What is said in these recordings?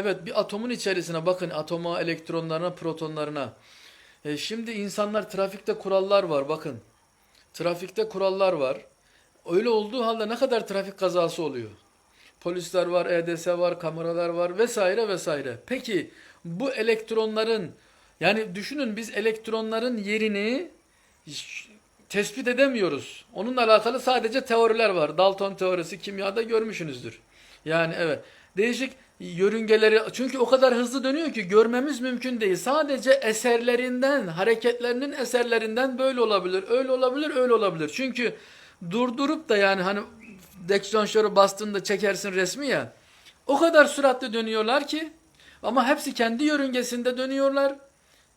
evet bir atomun içerisine bakın atoma, elektronlarına, protonlarına. E, şimdi insanlar trafikte kurallar var bakın. Trafikte kurallar var. Öyle olduğu halde ne kadar trafik kazası oluyor? Polisler var, EDS var, kameralar var vesaire vesaire. Peki bu elektronların yani düşünün biz elektronların yerini tespit edemiyoruz. Onunla alakalı sadece teoriler var. Dalton teorisi kimyada görmüşsünüzdür. Yani evet değişik yörüngeleri çünkü o kadar hızlı dönüyor ki görmemiz mümkün değil. Sadece eserlerinden, hareketlerinin eserlerinden böyle olabilir, öyle olabilir, öyle olabilir. Çünkü durdurup da yani hani dekstanşörü bastığında çekersin resmi ya. O kadar süratli dönüyorlar ki ama hepsi kendi yörüngesinde dönüyorlar.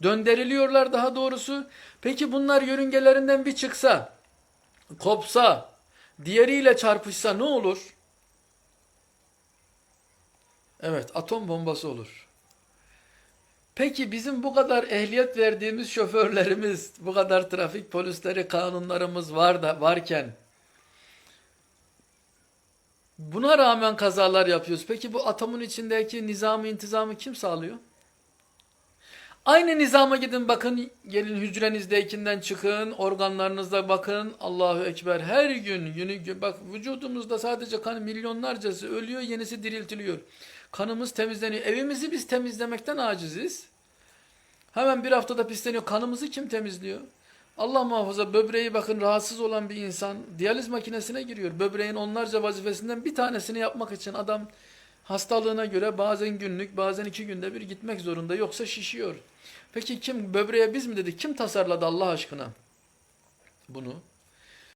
Döndürülüyorlar daha doğrusu. Peki bunlar yörüngelerinden bir çıksa, kopsa, diğeriyle çarpışsa ne olur? Evet, atom bombası olur. Peki bizim bu kadar ehliyet verdiğimiz şoförlerimiz, bu kadar trafik polisleri, kanunlarımız var da varken buna rağmen kazalar yapıyoruz. Peki bu atomun içindeki nizamı, intizamı kim sağlıyor? Aynı nizama gidin bakın, gelin hücrenizdeykinden çıkın, organlarınızda bakın. Allahu Ekber her gün, günü, bak vücudumuzda sadece kan milyonlarcası ölüyor, yenisi diriltiliyor. Kanımız temizleniyor. Evimizi biz temizlemekten aciziz. Hemen bir haftada pisleniyor. Kanımızı kim temizliyor? Allah muhafaza böbreği bakın rahatsız olan bir insan diyaliz makinesine giriyor. Böbreğin onlarca vazifesinden bir tanesini yapmak için adam hastalığına göre bazen günlük bazen iki günde bir gitmek zorunda yoksa şişiyor. Peki kim böbreğe biz mi dedik? Kim tasarladı Allah aşkına bunu?